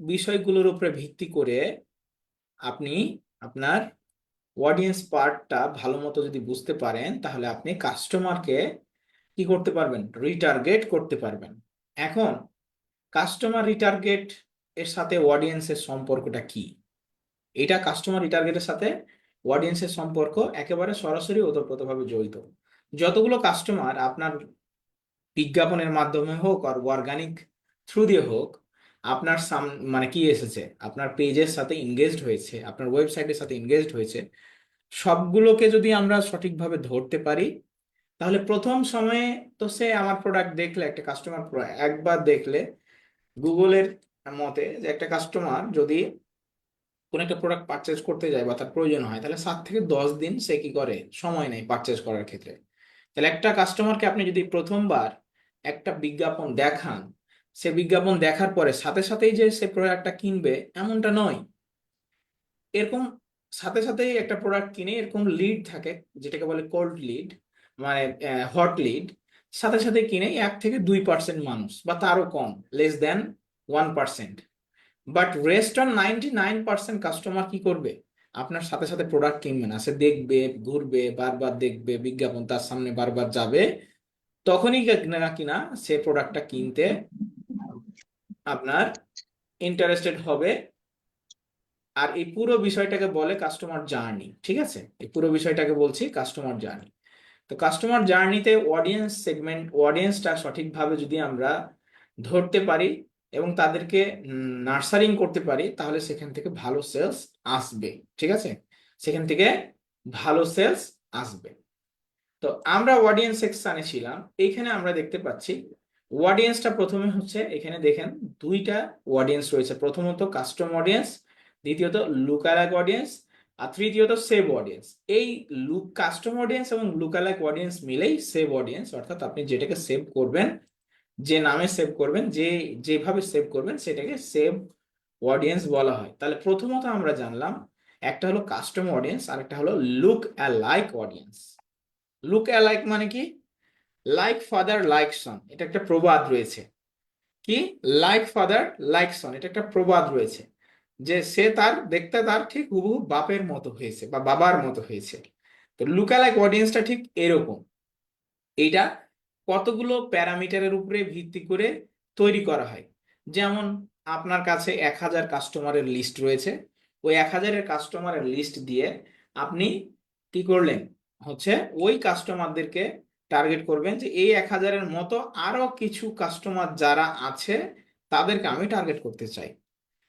বিষয়গুলোর উপরে ভিত্তি করে আপনি আপনার অডিয়েন্স পার্টটা ভালো মতো যদি বুঝতে পারেন, তাহলে আপনি কাস্টমারকে কি করতে পারবেন? রিটার্গেট করতে পারবেন। এখন কাস্টমার রিটার্গেট এর সাথে অডিয়েন্সের সম্পর্কটা কি? এটা কাস্টমার রিটার্গেটের সাথে অডিয়েন্সের সম্পর্ক একেবারে সরাসরি ওতপ্রোতভাবে জড়িত। যতগুলো কাস্টমার আপনার বিজ্ঞাপনের মাধ্যমে হোক আর অর্গানিক থ্রু দিয়ে হোক আপনার সাম মানে কি এসেছে? আপনার পেজের সাথে ইনগেজড হয়েছে, আপনার ওয়েবসাইটের সাথে ইনগেজড হয়েছে, সবগুলোকে যদি আমরা সঠিকভাবে ধরতে পারি, তাহলে প্রথম সময়ে তো সে আমার প্রোডাক্ট দেখলে, একটা কাস্টমার একবার দেখলে গুগলের মতে যে একটা কাস্টমার যদি কোনো একটা প্রোডাক্ট পারচেজ করতে যায় বা তার প্রয়োজন হয়, তাহলে সাত থেকে দশ দিন সে কি করে? সময় নেয় পারচেজ করার ক্ষেত্রে। তাহলে একটা কাস্টমারকে আপনি যদি প্রথমবার একটা বিজ্ঞাপন দেখান সে বিজ্ঞাপন দেখার পরে সাথে সাথেই যে সে প্রোডাক্টটা কিনবে, এমনটা নয়। এরকম সাথে সাথেই একটা প্রোডাক্ট কিনে এরকম লিড থাকে, যেটাকে বলে কোল্ড লিড মানে হট লিড সাথে সাথে কিনে এক থেকে দুই পার্সেন্ট মানুষ, বা তারও কম less than one percent but rest on ninety nine percent customer কি করবে? আপনার সাথে সাথে প্রোডাক্ট কিনবে না। সে দেখবে, ঘুরবে, বারবার দেখবে, বিজ্ঞাপন তার সামনে বারবার যাবে, তখনই কিনা সে প্রোডাক্টটা কিনতে আপনার ইন্টারেস্টেড হবে আর এই পুরো বিষয়টাকে বলে কাস্টমার জার্নি ঠিক আছে? এই পুরো বিষয়টাকে বলছি কাস্টমার জার্নি তো কাস্টমার জার্নিতে অডিয়েন্স সেগমেন্ট অডিয়েন্সটা সঠিকভাবে যদি আমরা ধরতে পারি এবং তাদেরকে নার্সারিং করতে পারি, তাহলে সেখান থেকে ভালো সেলস আসবে, ঠিক আছে? সেখান থেকে ভালো সেলস আসবে। তো আমরা অডিয়েন্স সেকশানে ছিলাম, এইখানে আমরা দেখতে পাচ্ছি অডিয়েন্সটা প্রথমে হচ্ছে এখানে দেখেন দুইটা অডিয়েন্স রয়েছে। প্রথমত কাস্টম অডিয়েন্স দ্বিতীয়ত লুকালাক অডিয়েন্স আর তৃতীয়ত সেভ অডিয়েন্স এই লুক কাস্টম অডিয়েন্স এবং লুকালাক অডিয়েন্স মিলেই সেভ অডিয়েন্স অর্থাৎ আপনি যেটাকে সেভ করবেন, যে নামে সেভ করবেন, যে, যেভাবে সেভ করবেন সেটাকে সেভ অডিয়েন্স বলা হয়। তাহলে প্রথমত আমরা জানলাম একটা হলো কাস্টম অডিয়েন্স আর একটা হলো look alike audience look alike মানে কি? লাইক ফাদার লাইক সন এটা একটা প্রবাদ রয়েছে। কি? লাইক ফাদার লাইক সন এটা একটা প্রবাদ রয়েছে। যে সে তার, দেখতে তার ঠিক হুবহু বাপের মতো হয়েছে বা বাবার মতো হয়েছে। তো লুকালাইক অডিয়েন্সটা ঠিক এরকম। এইটা কতগুলো প্যারামিটারের উপরে ভিত্তি করে তৈরি করা হয়? যেমন আপনার কাছে এক হাজার কাস্টমারের লিস্ট রয়েছে। ওই এক হাজারের কাস্টমারের লিস্ট দিয়ে আপনি কি করলেন? হচ্ছে ওই কাস্টমারদেরকে টার্গেট করবেন যে এই এক হাজারের মতো আরও কিছু কাস্টমার যারা আছে, তাদেরকে আমি টার্গেট করতে চাই।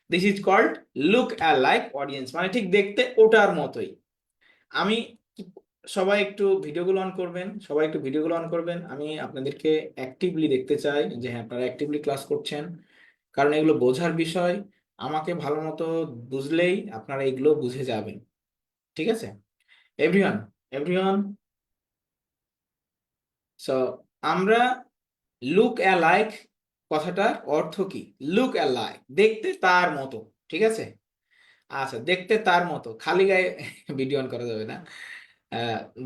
This is called look like audience মানে ঠিক দেখতে ওটার মতোই। আমি সবাই একটু ভিডিওগুলো অন করবেন, সবাই একটু ভিডিওগুলো অন করবেন। আমি আপনাদেরকে অ্যাক্টিভলি দেখতে চাই যে হ্যাঁ আপনারা অ্যাক্টিভলি ক্লাস করছেন। কারণ এগুলো বোঝার বিষয়, আমাকে ভালো মতো বুঝলেই আপনারা এগুলো বুঝে যাবেন। ঠিক আছে? এভরিওয়ান এভরিওয়ান সো আমরা লুক অ্যালাইক কথাটার অর্থ কি? লুক অ্যালাইক দেখতে তার মতো, ঠিক আছে? আচ্ছা দেখতে তার মতো, খালি গায়ে ভিডিও অন করা যাবে না।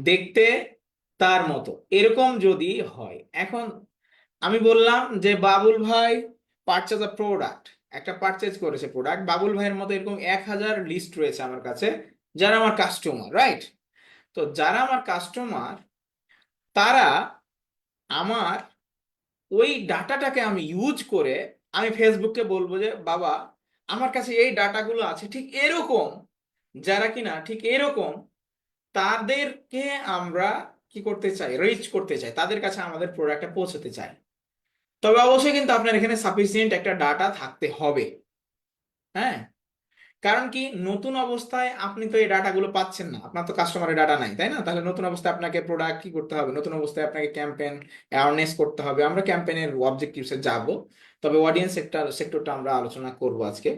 দেখতে তার মতো, এরকম যদি হয়, এখন আমি বললাম যে বাবুল ভাই পারচেজ আ প্রোডাক্ট একটা পারচেজ করেছে প্রোডাক্ট বাবুল ভাইয়ের মতো এরকম এক হাজার লিস্ট রয়েছে আমার কাছে, যারা আমার কাস্টমার রাইট তো যারা আমার কাস্টমার তারা আমার ওই ডাটাটাকে আমি ইউজ করে আমি ফেসবুককে বলব যে, বাবা, আমার কাছে এই ডাটাগুলো আছে। ঠিক এরকম, যারা কিনা ঠিক এরকম, তাদেরকে আমরা কি করতে চাই? রিচ করতে চাই। তাদের কাছে আমাদের প্রোডাক্টটা পৌঁছতে চাই। তবে অবশ্যই কিন্তু আপনার এখানে সাফিসিয়েন্ট একটা ডাটা থাকতে হবে। হ্যাঁ? কারণ কি, নতুন অবস্থায় আপনি তো এই ডাটাগুলো পাচ্ছেন না। আপনার তো কাস্টমারের ডাটা নাই, তাই না? তাহলে নতুন অবস্থায় আপনাকে প্রোডাক্ট কি করতে হবে? নতুন অবস্থায় আপনাকে ক্যাম্পেন অ্যাওয়ারনেস করতে হবে। আমরা ক্যাম্পেনের অবজেক্টিভসে যাব। তবে অডিয়েন্স সেক্টর সেক্টরটা আমরা আলোচনা করব আজকে।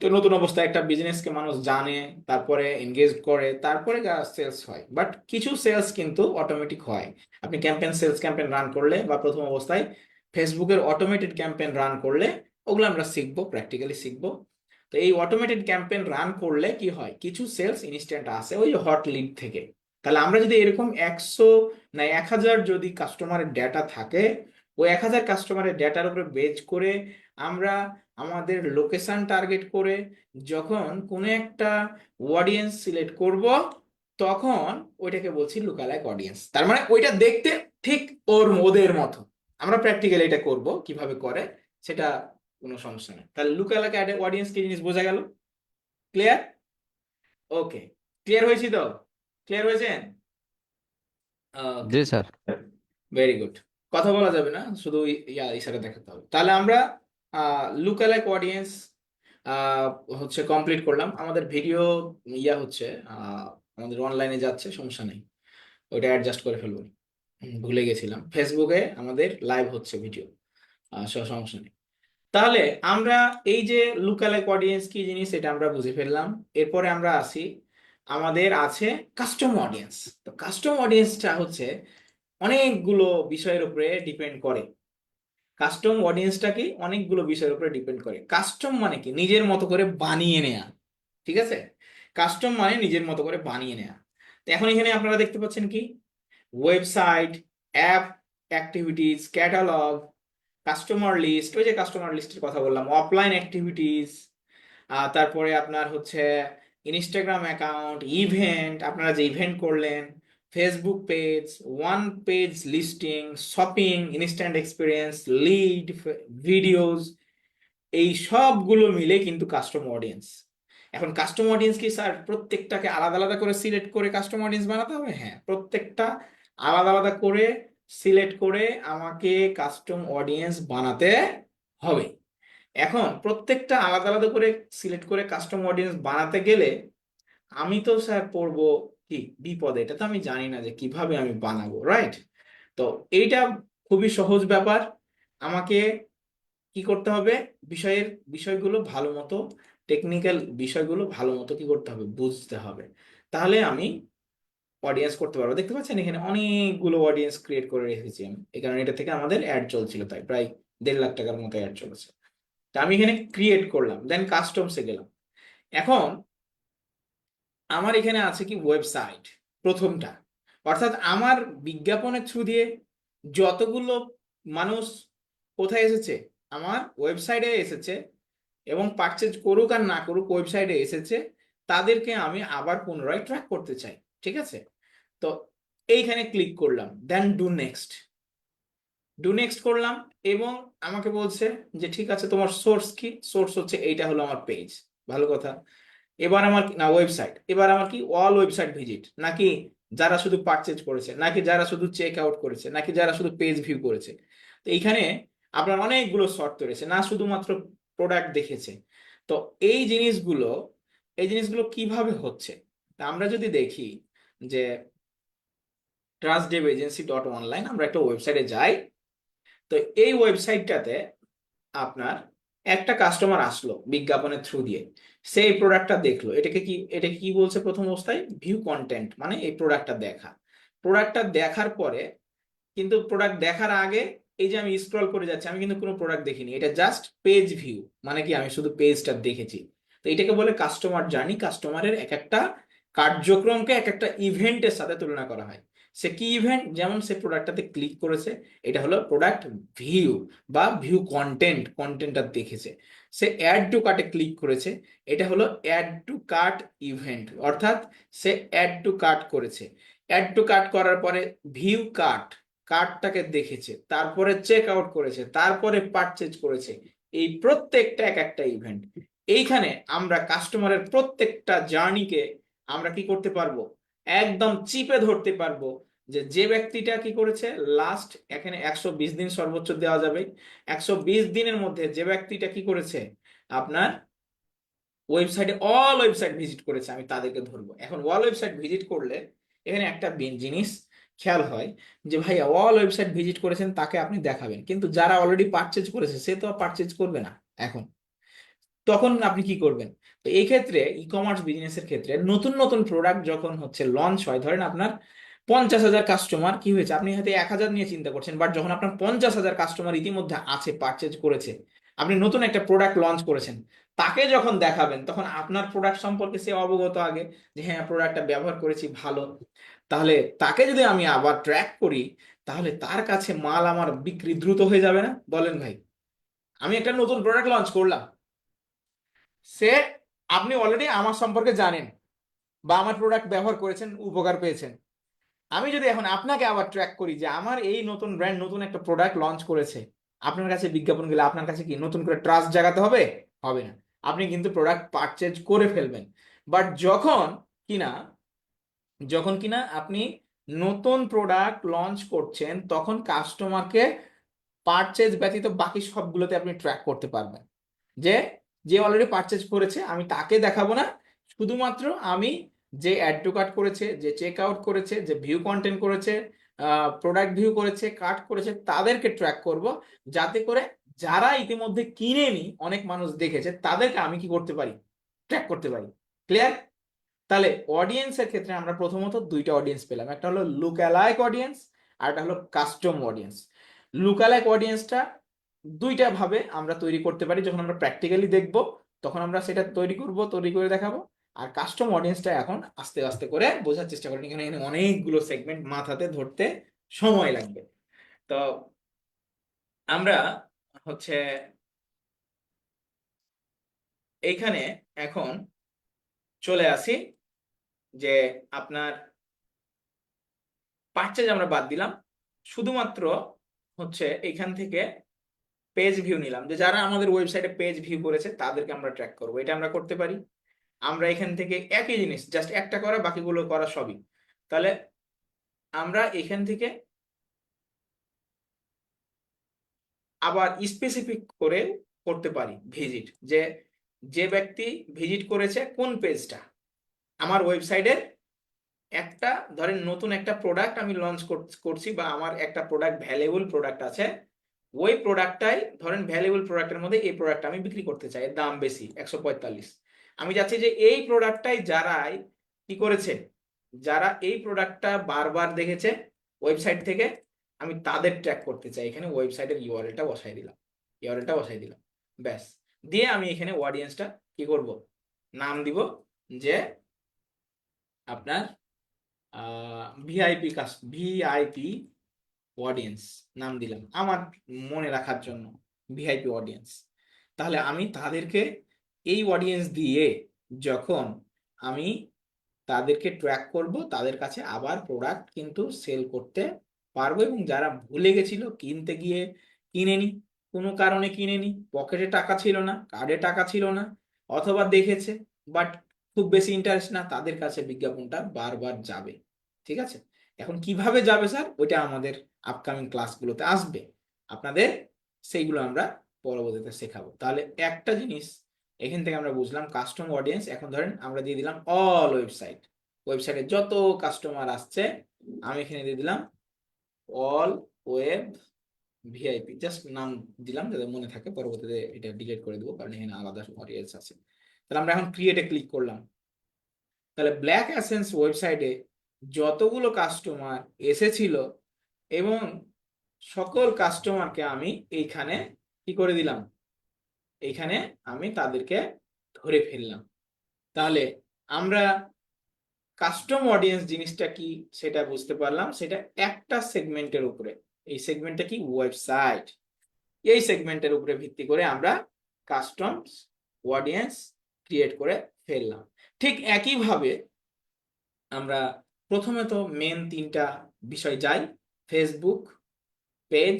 তো নতুন অবস্থায় একটা বিজনেসকে মানুষ জানে, তারপরে এনগেজ করে, তারপরে সেলস হয়। বাট কিছু সেলস কিন্তু অটোমেটিক হয়। আপনি ক্যাম্পেন সেলস ক্যাম্পেন রান করলে বা প্রথম অবস্থায় ফেসবুকের অটোমেটেড ক্যাম্পেন রান করলে, ওগুলো আমরা শিখব প্র্যাকটিক্যালি শিখব। তো এই অটোমেটেড ক্যাম্পেন রান করলে কি হয়? কিছু সেলস ইনস্ট্যান্ট আসে ওই হট লিড থেকে। তাহলে আমরা যদি এরকম একশো, না, এক হাজার যদি কাস্টমারের ডেটা থাকে, ওই এক হাজার কাস্টমারের ডেটার উপরে বেজ করে আমরা আমাদের লোকেশন টার্গেট করে যখন কোনো একটা অডিয়েন্স সিলেক্ট করব, তখন ওইটাকে বলছি লুকালাইক অডিয়েন্স তার মানে ওইটা দেখতে ঠিক ওর ওদের মতো। আমরা প্র্যাকটিক্যালি এটা করব। কীভাবে করে? সেটা কোনো সমস্যা নেই। তাহলে লুক লুকালাইক অডিয়েন্স কি জিনিস বোঝা গেল? ক্লিয়ার ওকে ক্লিয়ার হয়েছি তো? ক্লিয়ার হয়েছেন? জি স্যার। ভেরি গুড কথা বলা যাবে না শুধু ইয়া ইশারা দেখাতে হবে। তাহলে আমরা লুকালাইক অডিয়েন্স হচ্ছে কমপ্লিট করলাম। আমাদের ভিডিও ইয়া হচ্ছে আহ, আমাদের অনলাইনে যাচ্ছে সমস্যা নেই। ওইটা অ্যাডজাস্ট করে ফেলব। ভুলে গেছিলাম। ফেসবুকে আমাদের লাইভ হচ্ছে ভিডিও সমস্যা নেই। তাহলে আমরা এই যে লুকালাইক অডিয়েন্স কি জিনিস এটা আমরা বুঝে ফেললাম। এরপরে আমরা আসি। আমাদের আছে কাস্টম অডিয়েন্স তো কাস্টম অডিয়েন্সটা হচ্ছে অনেকগুলো বিষয়ের উপরে ডিপেন্ড করে। কাস্টম অডিয়েন্সটা কি? অনেকগুলো বিষয়ের উপরে ডিপেন্ড করে। কাস্টম মানে কি? নিজের মতো করে বানিয়ে নেয়া। ঠিক আছে? কাস্টম মানে নিজের মতো করে বানিয়ে নেয়া। তো এখন এখানে আপনারা দেখতে পাচ্ছেন কি? Website app activities catalogue customer list ওই যে কাস্টমার লিস্টের কথা বললাম অফলাইন অ্যাক্টিভিটিস তারপরে আপনার হচ্ছে ইনস্টাগ্রাম অ্যাকাউন্ট ইভেন্ট আপনারা যে ইভেন্ট করলেন Facebook page one page listing shopping instant experience lead videos এই সবগুলো মিলে কিন্তু কাস্টম অডিয়েন্স এখন কাস্টম অডিয়েন্স কি স্যার প্রত্যেকটাকে আলাদা আলাদা করে সিলেক্ট করে কাস্টম অডিয়েন্স বানাতে হবে? হ্যাঁ প্রত্যেকটা আলাদা আলাদা করে সিলেক্ট করে আমাকে কাস্টম অডিয়েন্স বানাতে হবে। এখন প্রত্যেকটা আলাদা আলাদা করে সিলেক্ট করে কাস্টম অডিয়েন্স বানাতে গেলে আমি তো স্যার পড়ব কি বিপদে, এটা তো আমি জানি না যে কীভাবে আমি বানাবো রাইট তো এইটা খুবই সহজ ব্যাপার। আমাকে কি করতে হবে? বিষয়ের বিষয়গুলো ভালো মতো টেকনিক্যাল বিষয়গুলো ভালো মতো কি করতে হবে? বুঝতে হবে। তাহলে আমি অডিয়েন্স করতে পারব। দেখতে পাচ্ছেন, এখানে অনেকগুলো অডিয়েন্স ক্রিয়েট করে রেখেছি আমি। এই কারণে এটা থেকে আমাদের অ্যাড চলছিল তাই, প্রায় দেড় লাখ টাকার মতো অ্যাড চলেছে। তা আমি এখানে ক্রিয়েট করলাম দেন কাস্টমসে গেলাম। এখন আমার এখানে আছে কি ওয়েবসাইট প্রথমটা। অর্থাৎ আমার বিজ্ঞাপনের থ্রু দিয়ে যতগুলো মানুষ কোথায় এসেছে, আমার ওয়েবসাইটে এসেছে এবং পারচেজ করুক আর না করুক ওয়েবসাইটে এসেছে, তাদেরকে আমি আবার পুনরায় ট্র্যাক করতে চাই। ঠিক আছে? তো এইখানে ক্লিক করলাম then do next do next করলাম এবং আমাকে বলছে যে, ঠিক আছে, তোমার সোর্স কি? সোর্স হচ্ছে এইটা হলো আমার পেজ ভালো কথা। এবার আমার না ওয়েবসাইট এবার আমার কি অল ওয়েবসাইট ভিজিট নাকি যারা শুধু পারচেজ করেছে, নাকি যারা শুধু চেক আউট করেছে, নাকি যারা শুধু পেজ ভিউ করেছে। তো এইখানে আপনার অনেকগুলো শর্ত রয়েছে, না শুধুমাত্র প্রোডাক্ট দেখেছে। তো এই জিনিসগুলো এই জিনিসগুলো কীভাবে হচ্ছে? তা আমরা যদি দেখি যে trust dev agency dot online আমরা একটা ওয়েবসাইটে যাই। তো এই ওয়েবসাইটটাতে আপনার একটা কাস্টমার আসলো বিজ্ঞাপনের থ্রু দিয়ে। সেই প্রোডাক্টটা দেখল। এটাকে কি এটাকে কি বলছে প্রথম অবস্থায়? ভিউ কন্টেন্ট মানে এই প্রোডাক্টটা দেখা। প্রোডাক্টটা দেখার পরে, কিন্তু প্রোডাক্ট দেখার আগে এই যে আমি স্ক্রল করে যাচ্ছি, আমি কিন্তু কোনো প্রোডাক্ট দেখিনি। এটা জাস্ট পেজ ভিউ মানে কি আমি শুধু পেজটা দেখেছি। তো এটাকে বলে কাস্টমার জার্নি কাস্টমারের এক একটা কার্যক্রমকে এক একটা ইভেন্টের সাথে তুলনা করা হয়। সে কি ইভেন্ট? যেমন সে প্রোডাক্টটাতে ক্লিক করেছে, এটা হলো প্রোডাক্ট ভিউ বা ভিউ কন্টেন্ট, কন্টেন্টটা দেখেছে। সে অ্যাড টু কার্টে ক্লিক করেছে, এটা হলো অ্যাড টু কার্ট ইভেন্ট, অর্থাৎ সে অ্যাড টু কার্ট করেছে। অ্যাড টু কার্ট করার পরে ভিউ কার্ট কার্ডটাকে দেখেছে, তারপরে চেক আউট করেছে, তারপরে পারচেজ করেছে, এই প্রত্যেকটা এক একটা ইভেন্ট। এইখানে আমরা কাস্টমারের প্রত্যেকটা জার্নিকে আমরা কি করতে পারব? একদম চিপে ধরতে পারব যে যে ব্যক্তিটা কি করেছে? লাস্ট এখানে একশো বিশ দিন সর্বোচ্চ দেওয়া যাবে। একশো বিশ দিনের মধ্যে যে ব্যক্তিটা কি করেছে? আপনার ওয়েবসাইটে অল ওয়েবসাইট ভিজিট করেছে, আমি তাদেরকে ধরবো। এখন অল ওয়েবসাইট ভিজিট করলে এখানে একটা জিনিস খেয়াল হয় যে ভাইয়া অল ওয়েবসাইট ভিজিট করেছেন, তাকে আপনি দেখাবেন। কিন্তু যারা অলরেডি পারচেজ করেছে, সে তো পারচেজ করবে না এখন। তখন আপনি কি করবেন? তো এই ক্ষেত্রে ই কমার্স বিজনেসের ক্ষেত্রে নতুন নতুন প্রোডাক্ট যখন হচ্ছে লঞ্চ হয়, ধরেন আপনার পঞ্চাশ হাজার কাস্টমার কি হয়েছে? আপনি হয়তো এক হাজার নিয়ে চিন্তা করছেন বাট যখন আপনার পঞ্চাশ হাজার কাস্টমার ইতিমধ্যে আছে পারচেজ করেছে, আপনি নতুন একটা প্রোডাক্ট লঞ্চ করেছেন, তাকে যখন দেখাবেন, তখন আপনার প্রোডাক্ট সম্পর্কে সে অবগত আগে যে হ্যাঁ প্রোডাক্টটা ব্যবহার করেছি, ভালো। তাহলে তাকে যদি আমি আবার ট্র্যাক করি, তাহলে তার কাছে মাল আমার বিক্রি দ্রুত হয়ে যাবে না? বলেন ভাই, আমি একটা নতুন প্রোডাক্ট লঞ্চ করলাম। সে আপনি অলরেডি আমার সম্পর্কে জানেন বা আমার প্রোডাক্ট ব্যবহার করেছেন, উপকার পেয়েছেন। আমি যদি এখন আপনাকে আবার ট্র্যাক করি যে আমার এই নতুন ব্র্যান্ড নতুন একটা প্রোডাক্ট লঞ্চ করেছে, আপনার কাছে বিজ্ঞাপন গেলে আপনার কাছে কি নতুন করে ট্রাস্ট জাগাতে হবে? হবে না। আপনি কিন্তু প্রোডাক্ট পারচেজ করে ফেলবেন। বাট যখন কিনা যখন কিনা আপনি নতুন প্রোডাক্ট লঞ্চ করছেন, তখন কাস্টমারকে পারচেজ ব্যতীত বাকি সবগুলোতে আপনি ট্র্যাক করতে পারবেন। যে যে অলরেডি পারচেজ করেছে, আমি তাকে দেখাবো না। শুধুমাত্র আমি যে অ্যাড টু কার্ট করেছে, যে চেক আউট করেছে, যে ভিউ কন্টেন্ট করেছে প্রোডাক্ট ভিউ করেছে কাট করেছে, তাদেরকে ট্র্যাক করব। যাতে করে যারা ইতিমধ্যে কিনেনি, অনেক মানুষ দেখেছে, তাদেরকে আমি কি করতে পারি? ট্র্যাক করতে পারি। ক্লিয়ার তাহলে অডিয়েন্সের ক্ষেত্রে আমরা প্রথমত দুইটা অডিয়েন্স পেলাম। একটা হলো লুক অ্যালাইক অডিয়েন্স আর একটা হলো কাস্টম অডিয়েন্স লুক অ্যালাইক অডিয়েন্সটা দুইটা ভাবে আমরা তৈরি করতে পারি। যখন আমরা প্র্যাকটিক্যালি দেখব, তখন আমরা সেটা তৈরি করব, তৈরি করে দেখাবো। আর কাস্টম অডিয়েন্সটা এখন আস্তে আস্তে করে বোঝার চেষ্টা করেন, এখানে এখানে অনেকগুলো সেগমেন্ট মাথাতে ধরতে সময় লাগবে। তো আমরা হচ্ছে এইখানে এখন চলে আসি যে আপনার পারচেজ আমরা বাদ দিলাম। শুধুমাত্র হচ্ছে এখান থেকে পেজ ভিউ নিলাম। যে যারা আমাদের ওয়েবসাইটে পেজ ভিউ করেছে, তাদেরকে আমরা ট্র্যাক করব। এটা আমরা করতে পারি। আমরা এখান থেকে একই জিনিস জাস্ট একটা করা, বাকিগুলো করা সবই। তাহলে আমরা এখান থেকে আবার স্পেসিফিক করে করতে পারি ভিজিট যে যে ব্যক্তি ভিজিট করেছে কোন পেজটা আমার ওয়েবসাইটের একটা, ধরেন নতুন একটা প্রোডাক্ট আমি লঞ্চ করছি বা আমার একটা প্রোডাক্ট ভ্যালুয়েবল প্রোডাক্ট আছে ওই প্রোডাক্টটাই ধরেন ভ্যালুয়েবল প্রোডাক্টের মধ্যে এই প্রোডাক্ট আমি বিক্রি করতে চাই দাম বেশি, একশো পঁয়তাল্লিশ। আমি চাচ্ছি যে এই প্রোডাক্টটাই যারাই কি করেছে, যারা এই প্রোডাক্টটা বারবার দেখেছে ওয়েবসাইট থেকে, আমি তাদের ট্র্যাক করতে চাই। এখানে ওয়েবসাইটের ইউআরএলটা বসাই দিলাম ইউআরএলটা বসাই দিলাম, ব্যাস। দিয়ে আমি এখানে অডিয়েন্সটা কি করব? নাম দিব যে আপনার ভিআইপি কাস ভিআইপি অডিয়েন্স নাম দিলাম। আমার মনে রাখার জন্য ভিআইপি অডিয়েন্স তাহলে আমি তাদেরকে এই অডিয়েন্স দিয়ে যখন আমি তাদেরকে ট্র্যাক করব, তাদের কাছে আবার প্রোডাক্ট কিন্তু সেল করতে পারব এবং যারা ভুলে গেছিল কিনতে গিয়ে কিনেনি, কোনো কারণে কিনেনি পকেটে টাকা ছিল না কার্ডে টাকা ছিল না, অথবা দেখেছে বাট খুব বেশি ইন্টারেস্ট না, তাদের কাছে বিজ্ঞাপনটা বারবার যাবে। ঠিক আছে? এখন কীভাবে যাবে, স্যার? ওইটা আমাদের আপকামিং ক্লাসগুলোতে আসবে। আপনাদের সেইগুলো আমরা পরবর্তীতে শেখাবো। তাহলে একটা জিনিস এখান থেকে আমরা বুঝলাম কাস্টম অডিয়েন্স এখন ধরেন আমরা দিয়ে দিলাম অল ওয়েবসাইট ওয়েবসাইটে যত কাস্টমার আসছে, আমি এখানে দিয়ে দিলাম অল ওয়েব ভিআইপি জাস্ট নাম দিলাম যাতে মনে থাকে, পরবর্তীতে এটা ডিলিট করে দেবো, কারণ এখানে আলাদা অডিয়েন্স আছে। তাহলে আমরা এখন ক্রিয়েটে ক্লিক করলাম। তাহলে ব্ল্যাক অ্যাসেন্স ওয়েবসাইটে যতগুলো কাস্টমার এসেছিল এবং সকল কাস্টমারকে আমি এইখানে কি করে দিলাম? এইখানে আমি তাদেরকে ধরে ফেললাম। তাহলে আমরা কাস্টম অডিয়েন্স জিনিসটা কি সেটা বুঝতে পারলাম। সেটা একটা সেগমেন্টের উপরে। এই সেগমেন্টটা কি? ওয়েবসাইট এই সেগমেন্টের উপরে ভিত্তি করে আমরা কাস্টম অডিয়েন্স ক্রিয়েট করে ফেললাম। ঠিক একইভাবে আমরা প্রথমে তো মেন তিনটা বিষয় যাই। ফেসবুক পেজ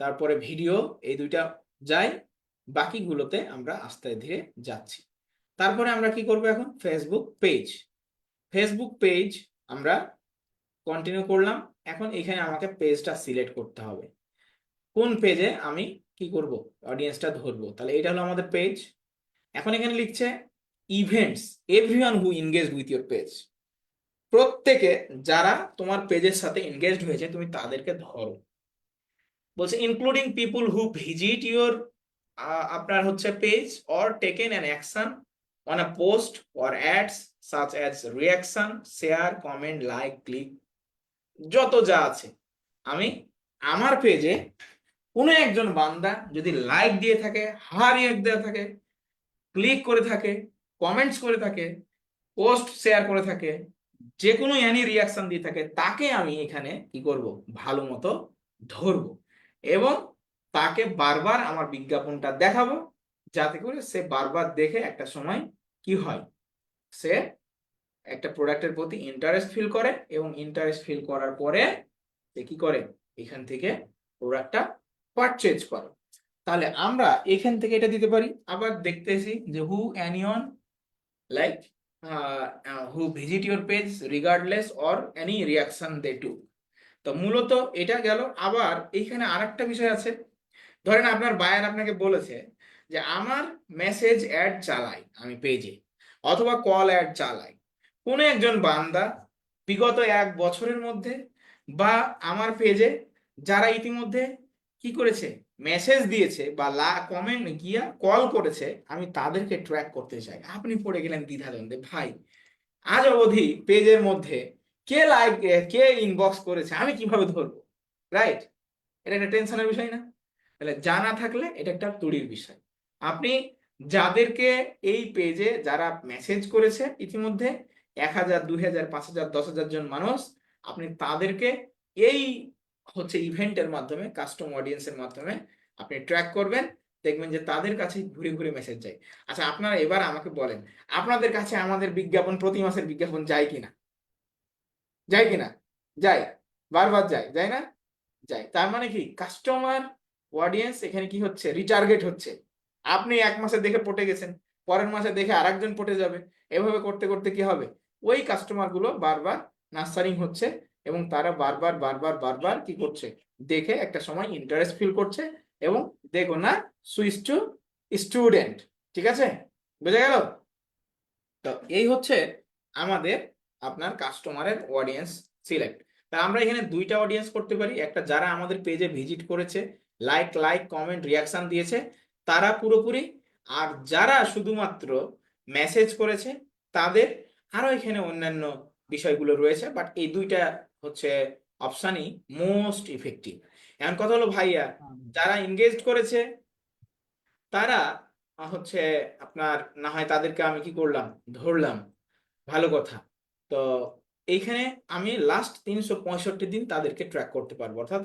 তারপরে ভিডিও এই দুইটা যাই বাকিগুলোতে আমরা আস্তে ধীরে যাচ্ছি। তারপরে আমরা কি করব এখন? ফেসবুক পেজ ফেসবুক পেজ আমরা কন্টিনিউ করলাম। এখন এখানে আমাকে পেজটা সিলেক্ট করতে হবে। কোন পেজে আমি কি করব? অডিয়েন্সটা ধরবো। তাহলে এটা হলো আমাদের পেজ এখন এখানে লিখছে events everyone who engage with your page প্রত্যেকে যারা তোমার পেজের সাথে এনগেজড হয়েছে, তুমি তাদেরকে ধরো। বলছে including people who visit your আপনার হচ্ছে page or taken an action on a post or ads such as reaction share comment like click যত যা আছে। আমি আমার পেজে কোনো একজন বান্দা যদি লাইক দিয়ে থাকে হার হারিয়ে দেওয়া থাকে ক্লিক করে থাকে কমেন্টস করে থাকে পোস্ট শেয়ার করে থাকে যে কোনো অ্যানি রিয়াকশন দিয়ে থাকে, তাকে আমি এখানে কি করব? ভালো মতো ধরবো এবং তাকে বারবার আমার বিজ্ঞাপনটা দেখাবো যাতে করে সে বারবার দেখে একটা সময় কি হয়? সে একটা প্রোডাক্টের প্রতি ইন্টারেস্ট ফিল করে এবং ইন্টারেস্ট ফিল করার পরে সে কি করে? এখান থেকে প্রোডাক্টটা পারচেজ করে। তাহলে আমরা এখান থেকে এটা দিতে পারি। আবার দেখতেছি যে who anyone like who visit your page regardless or any reaction they to তো মূলত এটা গেল। আবার এইখানে আরেকটা বিষয় আছে। ধরেন আপনার বায়ার আপনাকে বলেছে যে, আমার মেসেজ অ্যাড চালাই আমি পেজে অথবা কল অ্যাড চালাই। কোনো একজন বান্দা বিগত এক বছরের মধ্যে বা আমার পেজে যারা ইতিমধ্যে কি করেছে? মেসেজ দিয়েছে বা লা কমেন্ট গিয়া কল করেছে, আমি তাদেরকে ট্র্যাক করতে চাই। আপনি পড়ে গেলেন দ্বিধাদ্বন্দ্বে। ভাই, আজ অবধি পেজের মধ্যে কে লাইক কে ইনবক্স করেছে, আমি কীভাবে ধরবো? রাইট এটা একটা টেনশনের বিষয় না। তাহলে জানা থাকলে এটা একটা তুড়ির বিষয়। আপনি যাদেরকে এই পেজে যারা মেসেজ করেছে ইতিমধ্যে এক হাজার, দুই হাজার, পাঁচ হাজার, দশ হাজার জন মানুষ, আপনি তাদেরকে এই হচ্ছে ইভেন্টের মাধ্যমে কাস্টম অডিয়েন্সের মাধ্যমে আপনি ট্র্যাক করবেন, দেখবেন যে তাদের কাছে ঘুরে ঘুরে মেসেজ যায়। আচ্ছা আপনারা এবার আমাকে বলেন, আপনাদের কাছে আমাদের বিজ্ঞাপন প্রতি মাসের বিজ্ঞাপন যায় কিনা? যায় কিনা? যায়। বারবার যায় যায় না? যায়। তার মানে কি? কাস্টমার অডিয়েন্স এখানে কি হচ্ছে? রিটার্গেট হচ্ছে। আপনি এক মাসে দেখে পটে গেছেন, পরের মাসে দেখে আরেকজন পটে যাবে। এভাবে করতে করতে কি হবে? ওই কাস্টমারগুলো বারবার নার্সারিং হচ্ছে এবং তারা বারবার বারবার বারবার কি করছে? দেখে একটা সময় ইন্টারেস্ট ফিল করছে এবং দেখো না সুইচ টু স্টুডেন্ট ঠিক আছে? বুঝে গেল? তো এই হচ্ছে আমাদের, আপনার কাস্টমারের অডিয়েন্স সিলেক্ট তা আমরা এখানে দুইটা অডিয়েন্স করতে পারি। একটা যারা আমাদের পেজে ভিজিট করেছে লাইক লাইক কমেন্ট রিয়াকশন দিয়েছে, তারা পুরোপুরি। আর যারা শুধুমাত্র মেসেজ করেছে, তাদের আরও এখানে অন্যান্য বিষয়গুলো রয়েছে বাট এই দুইটা হচ্ছে অপশনই মোস্ট ইফেক্টিভ এখন কথা হলো ভাইয়া যারা এনগেজ করেছে তারা হচ্ছে আপনার না হয় তাদেরকে আমি কি করলাম? ধরলাম। ভালো কথা। তো এইখানে আমি লাস্ট তিনশো পঁয়ষট্টি দিন তাদেরকে ট্র্যাক করতে পারব। অর্থাৎ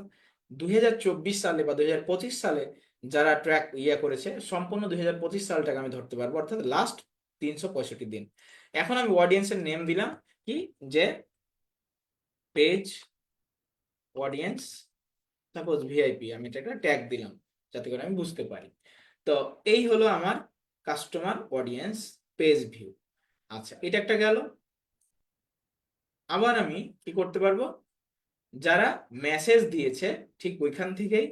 দুই হাজার চব্বিশ সালে বা দুই হাজার পঁচিশ সালে যারা ট্র্যাক ইয়ে করেছে সম্পূর্ণ দুই হাজার পঁচিশ সালটাকে আমি ধরতে পারব। অর্থাৎ লাস্ট তিনশো পঁয়ষট্টি দিন। এখন আমি অডিয়েন্সের নেম দিলাম কি? যে পেজ অডিয়েন্স সাপোজ ভিআইপি আমি এটা একটা ট্যাগ দিলাম, যাতে করে আমি বুঝতে পারি। তো এই হলো আমার কাস্টমার অডিয়েন্স পেজ ভিউ আচ্ছা এটা একটা গেল। আবার আমি কি করতে পারব? যারা মেসেজ দিয়েছে, ঠিক ওইখান থেকেই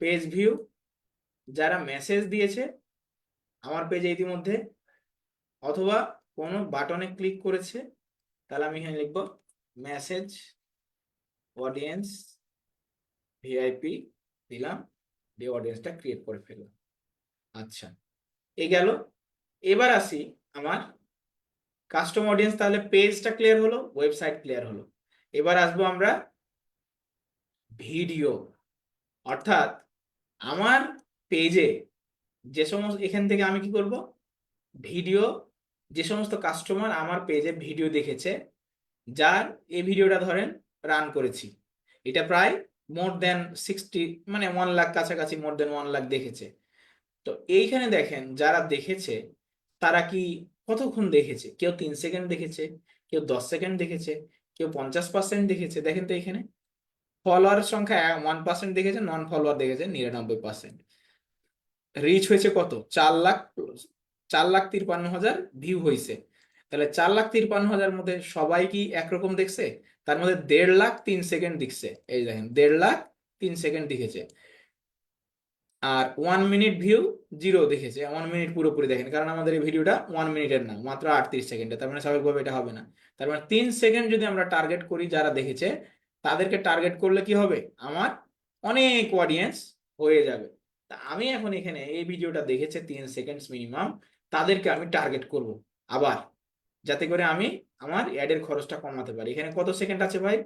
পেজ ভিউ যারা মেসেজ দিয়েছে আমার পেজে ইতিমধ্যে, অথবা কোনো বাটনে ক্লিক করেছে, তাহলে আমি এখানে লিখব মেসেজ অডিয়েন্স ভিআইপি দিলাম, দিয়ে অডিয়েন্সটা ক্রিয়েট করে ফেললাম। আচ্ছা এ গেল। এবার আসি আমার কাস্টম অডিয়েন্স তাহলে পেজটা ক্লিয়ার হলো ওয়েবসাইট ক্লিয়ার হলো। এবার আসব আমরা ভিডিও অর্থাৎ আমার পেজে যে সমস্ত, এখান থেকে আমি কি করব? ভিডিও যে সমস্ত কাস্টমার আমার পেজে ভিডিও দেখেছে যার এই ভিডিওটা ধরেন রান করেছি। এটা প্রায় মোর দেন সিক্সটি মানে ওয়ান লাখ কাছাকাছি মোর দেন ওয়ান লাখ দেখেছে। তো এইখানে দেখেন যারা দেখেছে, তারা কি কতক্ষণ দেখেছে? কেউ তিন সেকেন্ড দেখেছে, কেউ দশ সেকেন্ড দেখেছে, কেউ পঞ্চাশ পার্সেন্ট দেখেছে। দেখেন তো এখানে ফলোয়ার সংখ্যা ওয়ান পার্সেন্ট দেখেছে নন ফলোয়ার দেখেছে নিরানব্বই পার্সেন্ট রিচ হয়েছে কত? চার লাখ চার লাখ তিরপান্ন হাজার ভিউ হয়েছে। তাহলে চার লাখ তিরপান্ন হাজার মধ্যে সবাই কি একরকম দেখছে? তার মধ্যে দেড় লাখ তিন সেকেন্ড দেখছে এই দেখেন, দেড় লাখ তিন সেকেন্ড দেখেছে আর ওয়ান মিনিট ভিউ জিরো দেখেছে। ওয়ান মিনিট পুরোপুরি দেখেন, কারণ আমাদের এই ভিডিওটা ওয়ান মিনিটের না, মাত্র আটত্রিশ সেকেন্ডে। তার মানে স্বাভাবিকভাবে এটা হবে না। তার মানে তিন সেকেন্ড যদি আমরা টার্গেট করি যারা দেখেছে, তাদেরকে টার্গেট করলে কি হবে? আমার অনেক অডিয়েন্স হয়ে যাবে। তা আমি এখন এখানে এই ভিডিওটা দেখেছে তিন সেকেন্ডস মিনিমাম তাদেরকে আমি টার্গেট করব। আবার যাতে করে আমি আমার অ্যাডের খরচটা কমাতে পারি। এখানে কত সেকেন্ড আছে ভাই?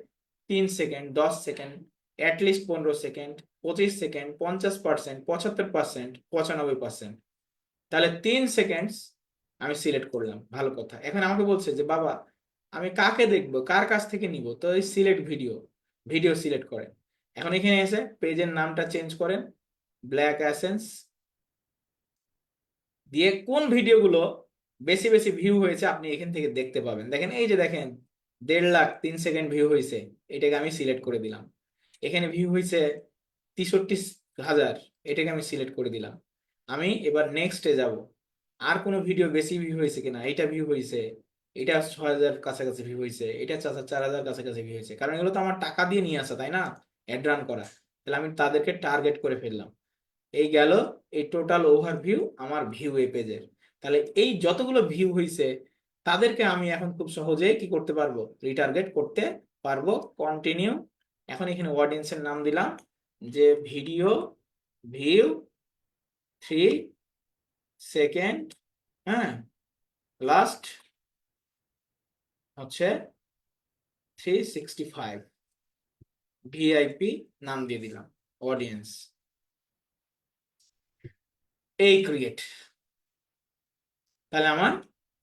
তিন সেকেন্ড দশ সেকেন্ড অ্যাটলিস্ট পনেরো সেকেন্ড পঁচিশ সেকেন্ড পঞ্চাশ পার্সেন্ট পঁচাত্তর পার্সেন্ট পঁচানব্বই পার্সেন্ট তাহলে তিন সেকেন্ডস আমি সিলেক্ট করলাম, ভালো কথা। এখন আমাকে বলছে যে, বাবা, আমি কাকে দেখব? কার কাছ থেকে নিব? তো এই সিলেক্ট ভিডিও ভিডিও সিলেক্ট করেন এখন এখানে এসে পেজের নামটা চেঞ্জ করেন ব্ল্যাক অ্যাসেন্স দিয়ে কোন ভিডিওগুলো বেশি বেশি ভিউ হয়েছে, আপনি এখান থেকে দেখতে পাবেন। দেখেন, এই যে দেখেন, দেড় লাখ তিন সেকেন্ড ভিউ হয়েছে, এটাকে আমি সিলেক্ট করে দিলাম। এখানে ভিউ হয়েছে তেষট্টি হাজার, এটাকে আমি সিলেক্ট করে দিলাম। আমি এবার নেক্সটে যাব। আর কোনো ভিডিও বেশি ভিউ হয়েছে কিনা এটা ভিউ হয়েছে, এটা ছয় হাজার কাছাকাছি ভিউ হয়েছে, এটা চার হাজার কাছাকাছি ভিউ হয়েছে। কারণ এগুলো তো আমার টাকা দিয়ে নিয়ে আসা, তাই না? অ্যাড রান করা। তাহলে আমি তাদেরকে টার্গেট করে ফেললাম। এই গেল এই টোটাল ওভারভিউ আমার ভিউ এই পেজের তাহলে এই যতগুলো ভিউ হয়েছে তাদেরকে আমি এখন খুব সহজেই কি করতে পারব? রিটার্গেট করতে পারব কন্টিনিউ এখন এখানে অডিয়েন্সের নাম দিলাম, যে ভিডিও ভিউ থ্রি সেকেন্ড হ্যাঁ লাস্ট হচ্ছে থ্রি সিক্সটি ফাইভ ভিআইপি নাম দিয়ে দিলাম অডিয়েন্স এই ক্রিয়েট তাহলে আমার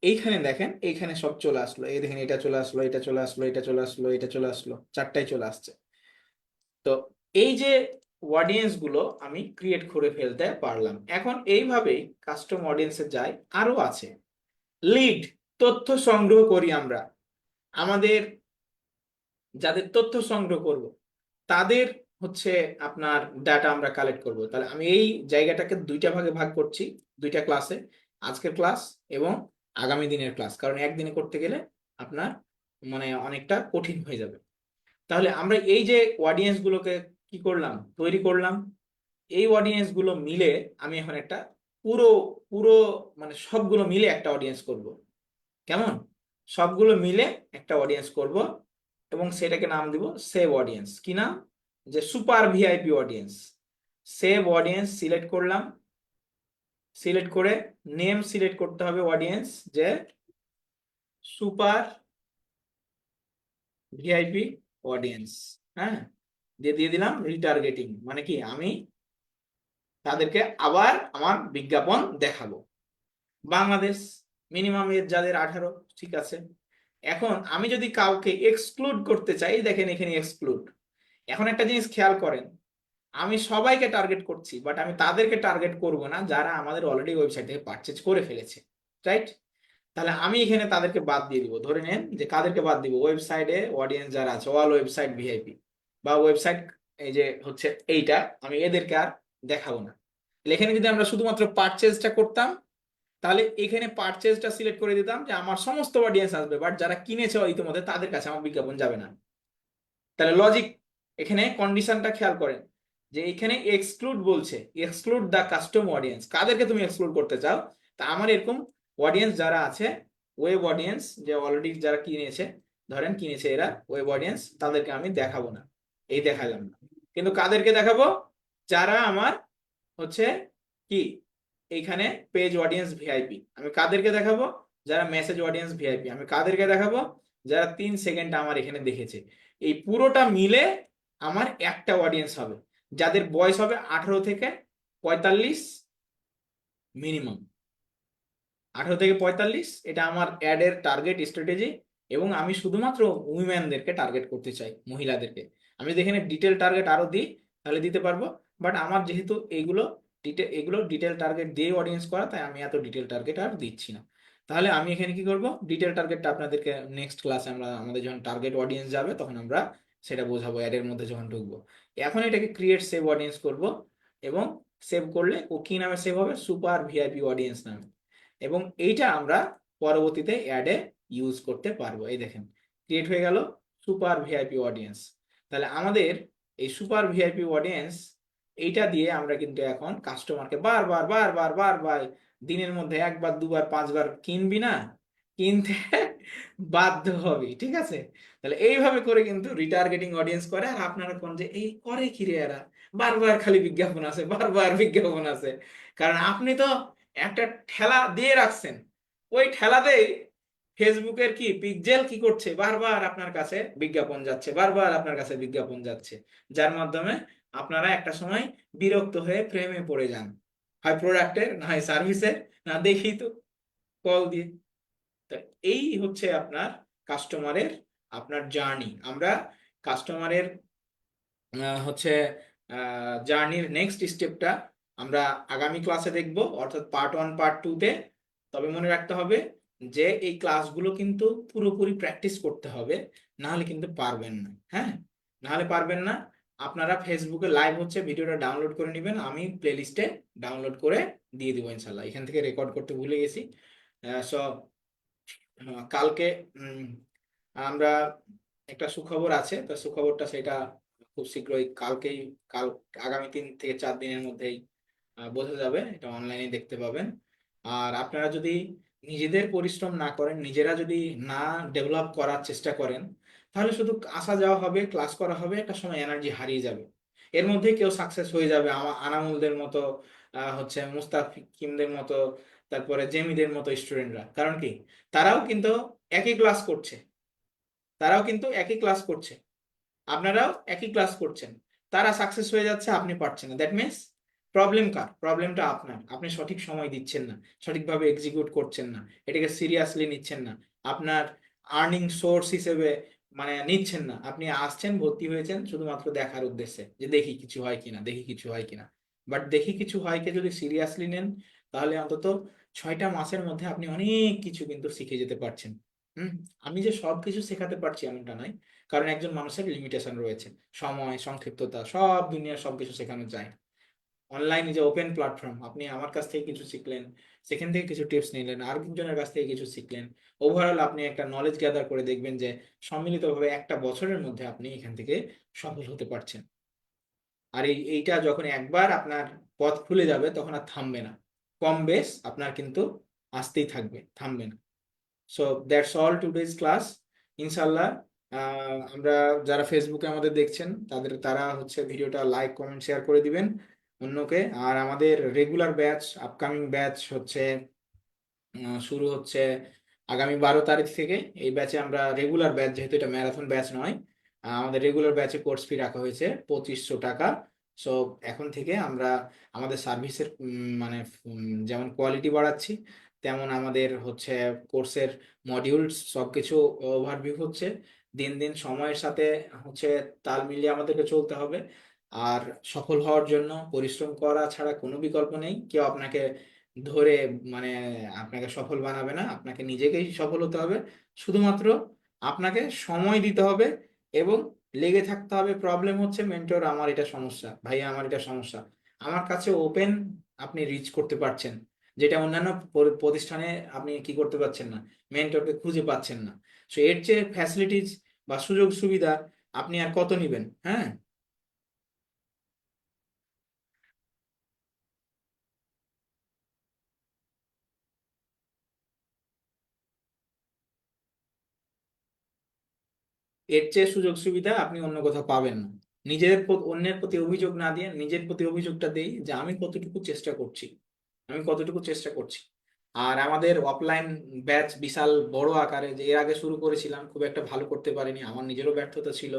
এইখানে দেখেন, এইখানে সব চলে আসলো। এই দেখেন, এটা চলে আসলো, এটা চলে আসলো, এটা চলে আসলো, এটা চলে আসলো, চারটাই চলে আসছে। তো এই যে অডিয়েন্সগুলো আমি ক্রিয়েট করে ফেলতে পারলাম। এখন এইভাবেই কাস্টম অডিয়েন্সে যাই, আরও আছে। লিড তথ্য সংগ্রহ করি আমরা। আমাদের যাদের তথ্য সংগ্রহ করব, তাদের হচ্ছে আপনার ডাটা আমরা কালেক্ট করব। তাহলে আমি এই জায়গাটাকে দুইটা ভাগে ভাগ করছি, দুইটা ক্লাসে আজকের ক্লাস এবং আগামী দিনের ক্লাস। কারণ একদিনে করতে গেলে আপনার মানে অনেকটা কঠিন হয়ে যাবে। তাহলে আমরা এই যে অডিয়েন্স গুলোকে কি করলাম, তৈরি করলাম, এই অডিয়েন্সগুলো মিলে আমি এখন একটা পুরো পুরো মানে সবগুলো মিলে একটা অডিয়েন্স করব। কেমন? সবগুলো মিলে একটা অডিয়েন্স করব এবং সেটাকে নাম দিব সেভ অডিয়েন্স কি নাম? যে super VIP audience save audience select করলাম। সিলেক্ট করে নেম সিলেক্ট করতে হবে অডিয়েন্স যে সুপার ভিআইপি অডিয়েন্স হ্যাঁ? দিয়ে দিয়ে দিলাম রিটার্গেটিং মানে কি আমি তাদেরকে আবার আমার বিজ্ঞাপন দেখাবো। বাংলাদেশ মিনিমাম এর যাদের আঠারো, ঠিক আছে? এখন আমি যদি কাউকে এক্সক্লুড করতে চাই, দেখেন এখানে এক্সক্লুড এখন একটা জিনিস খেয়াল করেন আমি সবাইকে টার্গেট করছি বাট আমি তাদেরকে টার্গেট করব না, যারা আমাদের অলরেডি ওয়েবসাইট থেকে পারচেজ করে ফেলেছে রাইট তাহলে আমি এখানে তাদেরকে বাদ দিয়ে দিব। ধরে নেন যে কাদেরকে বাদ দিব? ওয়েবসাইটে অডিয়েন্স যারা আছে অল ওয়েবসাইট ভিআইপি বা ওয়েবসাইট এই যে হচ্ছে এইটা, আমি এদেরকে আর দেখাবো না। এখানে যদি আমরা শুধুমাত্র পারচেজটা করতাম, তাহলে এখানে পারচেজটা সিলেক্ট করে দিতাম যে আমার সমস্ত অডিয়েন্স আসবে বাট যারা কিনেছে ইতিমধ্যে তাদের কাছে আমার বিজ্ঞাপন যাবে না। তাহলে লজিক এখানে কন্ডিশনটা খেয়াল করেন। যে এখানে এক্সক্লুড বলছে এক্সক্লুড দ্য কাস্টম অডিয়েন্স কাদেরকে তুমি এক্সক্লুড করতে চাও? তা আমার এরকম অডিয়েন্স যারা আছে ওয়েব অডিয়েন্স যে অলরেডি যারা কিনেছে, ধরেন কিনেছে এরা ওয়েব অডিয়েন্স তাদেরকে আমি দেখাবো না। এই দেখালাম না। কিন্তু কাদেরকে দেখাবো? যারা আমার হচ্ছে কি? এইখানে পেজ অডিয়েন্স ভিআইপি আমি কাদেরকে দেখাবো? যারা মেসেজ অডিয়েন্স ভিআইপি আমি কাদেরকে দেখাবো? যারা তিন সেকেন্ড আমার এখানে দেখেছে। এই পুরোটা মিলে আমার একটা অডিয়েন্স হবে। যাদের বয়স হবে আঠারো থেকে পঁয়তাল্লিশ মিনিমাম আঠারো থেকে পঁয়তাল্লিশ, এটা আমার অ্যাডের টার্গেট স্ট্র্যাটেজি এবং আমি শুধুমাত্র উইমেনদেরকে টার্গেট করতে চাই, মহিলাদেরকে। আমি যদি এখানে ডিটেল টার্গেট আরও দিই, তাহলে দিতে পারব। বাট আমার যেহেতু এইগুলো ডিটেল এগুলো ডিটেল টার্গেট দিয়ে অডিয়েন্স করা, তাই আমি এত ডিটেল টার্গেট আর দিচ্ছি না। তাহলে আমি এখানে কি করব? ডিটেল টার্গেটটা আপনাদেরকে নেক্সট ক্লাসে আমরা, আমাদের যখন টার্গেট অডিয়েন্স যাবে, তখন আমরা সেটা বোঝাবো অ্যাডের মধ্যে যখন ঢুকবো। এখন এটাকে ক্রিয়েট সেভ অডিয়েন্স করব এবং সেভ করলে ও কি নামে সেভ হবে? সুপার ভিআইপি অডিয়েন্স নামে। এবং এইটা আমরা পরবর্তীতে অ্যাডে ইউজ করতে পারব। এই দেখেন ক্রিয়েট হয়ে গেল সুপার ভিআইপি অডিয়েন্স তাহলে আমাদের এই সুপার ভিআইপি অডিয়েন্স এইটা দিয়ে আমরা কিন্তু এখন কাস্টমারকে বারবার বারবার বারবার দিনের মধ্যে একবার, দুবার, পাঁচবার কিনবি না? কিনতে বাধ্য হবি, ঠিক আছে? তাহলে এইভাবে করে কিন্তু রিটার্গেটিং অডিয়েন্স করে, আর আপনারা কোন যে, এই করে কি রে এরা? বারবার খালি বিজ্ঞাপন আছে, বারবার বিজ্ঞাপন আছে। কারণ আপনি তো একটা ঠেলা দিয়ে রাখছেন। ওই ঠেলাতেই ফেসবুকের কি, পিকজেল কি করছে? বারবার আপনার কাছে বিজ্ঞাপন যাচ্ছে, বারবার আপনার কাছে বিজ্ঞাপন যাচ্ছে। যার মাধ্যমে আপনারা একটা সময় বিরক্ত হয়ে প্রেমে পড়ে যান। হয় প্রোডাক্টের না হয় সার্ভিসের না দেখি তো কল দিয়ে। তো এই হচ্ছে আপনার কাস্টমারের আপনার জার্নি আমরা কাস্টমারের হচ্ছে জার্নির নেক্সট স্টেপটা আমরা আগামী ক্লাসে দেখব, অর্থাৎ পার্ট ওয়ান পার্ট টুতে তবে মনে রাখতে হবে যে এই ক্লাসগুলো কিন্তু পুরোপুরি প্র্যাকটিস করতে হবে, নাহলে কিন্তু পারবেন না হ্যাঁ? নাহলে পারবেন না। আপনারা ফেসবুকে লাইভ হচ্ছে ভিডিওটা ডাউনলোড করে নেবেন। আমি প্লেলিস্টে ডাউনলোড করে দিয়ে দিব ইনশাল্লাহ এখান থেকে রেকর্ড করতে ভুলে গেছি। সো কালকে আমরা একটা সুখবর আছে, তো সুখবরটা সেটা খুব শীঘ্রই কালকেই, কাল, আগামী তিন থেকে চার দিনের মধ্যেই বোঝা যাবে, এটা অনলাইনে দেখতে পাবেন। আর আপনারা যদি নিজেদের পরিশ্রম না করেন, নিজেরা যদি না ডেভেলপ করার চেষ্টা করেন, তাহলে শুধু আসা যাওয়া হবে ক্লাস করা হবে, একটা সময় এনার্জি হারিয়ে যাবে। এর মধ্যে কেউ সাকসেস হয়ে যাবে, আমা- আনামুলদের মতো হচ্ছে মুস্তাকিমদের মতো তারপরে জেমিদের মতো স্টুডেন্টরা কারণ কি? তারাও কিন্তু একই ক্লাস করছে। তারাও কিন্তু একই ক্লাস করছে। আপনারাও একই ক্লাস করছেন। তারা সাকসেস হয়ে যাচ্ছে, আপনি পারছেন না। দ্যাট মিনস প্রবলেম কার? প্রবলেমটা আপনার। আপনি সঠিক সময় দিচ্ছেন না। সঠিকভাবে এক্সিকিউট করছেন না। এটাকে সিরিয়াসলি নিচ্ছেন না। আপনার আর্নিং সোর্স হিসেবে মানে নিচ্ছেন না। আপনি আসছেন, ভর্তি হয়েছেন, শুধুমাত্র দেখার উদ্দেশ্যে যে দেখি কিছু হয় কিনা, দেখি কিছু হয় কিনা। বাট দেখি কিছু হয় হয়কে যদি সিরিয়াসলি নেন তাহলে অন্তত ছয়টা মাসের মধ্যে আপনি অনেক কিছু কিন্তু শিখে যেতে পারছেন। হুম? আমি যে সব কিছু শেখাতে পারছি এমনটা নয়, কারণ একজন মানুষের লিমিটেশন রয়েছে। সময়, সংক্ষিপ্ততা, সব দুনিয়ার সব কিছু শেখানো যায়। অনলাইনে যে ওপেন প্ল্যাটফর্ম আপনি আমার কাছ থেকে কিছু শিখলেন, সেখান থেকে কিছু টিপস নিলেন, আরেকজনের কাছ থেকে কিছু শিখলেন ওভারঅল আপনি একটা নলেজ গ্যাদার করে দেখবেন যে সম্মিলিতভাবে একটা বছরের মধ্যে আপনি এখান থেকে সফল হতে পারছেন। আর এই, এইটা যখন একবার আপনার পথ খুলে যাবে, তখন আর থামবে না। কম বেশ, আপনার কিন্তু আসতেই থাকবে, থামবে না। So that's all today's class ইনশাল্লাহ আমরা যারা ফেসবুকে আমাদের দেখছেন, তাদের, তারা হচ্ছে ভিডিওটা লাইক কমেন্ট শেয়ার করে দিবেন অন্যকে। আর আমাদের রেগুলার ব্যাচ আপকামিং ব্যাচ হচ্ছে শুরু হচ্ছে আগামী বারো তারিখ থেকে। এই ব্যাচে আমরা রেগুলার ব্যাচ যেহেতু এটা ম্যারাথন ব্যাচ নয় আমাদের রেগুলার ব্যাচে কোর্স ফি রাখা হয়েছে পঁচিশশো টাকা। সো এখন থেকে আমরা আমাদের সার্ভিসের মানে যেমন কোয়ালিটি বাড়াচ্ছি, তেমন আমাদের হচ্ছে কোর্সের মডিউলস সব কিছু ওভারভিউ হচ্ছে। দিন দিন সময়ের সাথে হচ্ছে তাল মিলিয়ে আমাদেরকে চলতে হবে। আর সফল হওয়ার জন্য পরিশ্রম করা ছাড়া কোনো বিকল্প নেই। কেউ আপনাকে ধরে মানে আপনাকে সফল বানাবে না। আপনাকে নিজেকেই সফল হতে হবে। শুধুমাত্র আপনাকে সময় দিতে হবে এবং লেগে থাকতে হবে প্রবলেম হচ্ছে মেন্টর আমার এটা সমস্যা, ভাইয়া, আমার এটা সমস্যা। আমার কাছে ওপেন আপনি রিচ করতে পারছেন, যেটা অন্যান্য প্রতিষ্ঠানে আপনি কি করতে পারছেন না মেন্টরকে খুঁজে পাচ্ছেন না। সো এর চেয়ে ফ্যাসিলিটিস বা সুযোগ সুবিধা আপনি আর কত নিবেন হ্যাঁ? এর চেয়ে সুযোগ সুবিধা আপনি অন্য কোথাও পাবেন না। নিজের অন্যের প্রতি অভিযোগ না দিয়ে নিজের প্রতি অভিযোগটা দেই যে আমি কতটুকু চেষ্টা করছি। আমি কতটুকু চেষ্টা করছি। আর আমাদের অফলাইন ব্যাচ বিশাল বড় আকারে যে এর আগে শুরু করেছিলাম, খুব একটা ভালো করতে পারিনি। আমার নিজেরও ব্যর্থতা ছিল।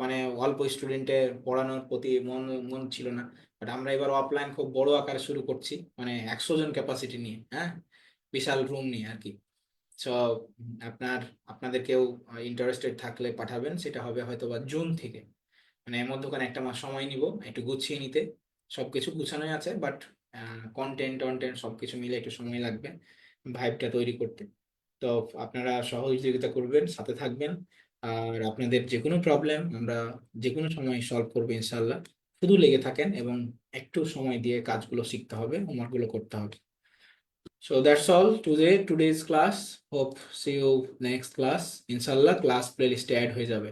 মানে অল্প স্টুডেন্টের পড়ানোর প্রতি মন মন ছিল না। বাট আমরা এবার অফলাইন খুব বড় আকারে শুরু করছি। মানে একশো জন ক্যাপাসিটি নিয়ে হ্যাঁ? বিশাল রুম নিয়ে আর কি। সো আপনার আপনাদের কেউ ইন্টারেস্টেড থাকলে পাঠাবেন। সেটা হবে হয়তো বা জুন থেকে। মানে এর মধ্যখানে একটা মাস সময় নিব, একটু গুছিয়ে নিতে। সব কিছু গুছানোই আছে বাট কন্টেন্ট টন্টেন্ট সব কিছু মিলে একটু সময় লাগবে ভাইবটা তৈরি করতে। তো আপনারা সহযোগিতা করবেন, সাথে থাকবেন। আর আপনাদের যে কোনো প্রবলেম আমরা যে কোনো সময় সলভ করব ইনশাল্লাহ শুধু লেগে থাকেন এবং একটু সময় দিয়ে কাজগুলো শিখতে হবে হোমওয়ার্কগুলো করতে হবে। So that's all today today's class. Hope see you next class. ইনশাল্লাহ ক্লাস প্লেলিস্টে অ্যাড হয়ে যাবে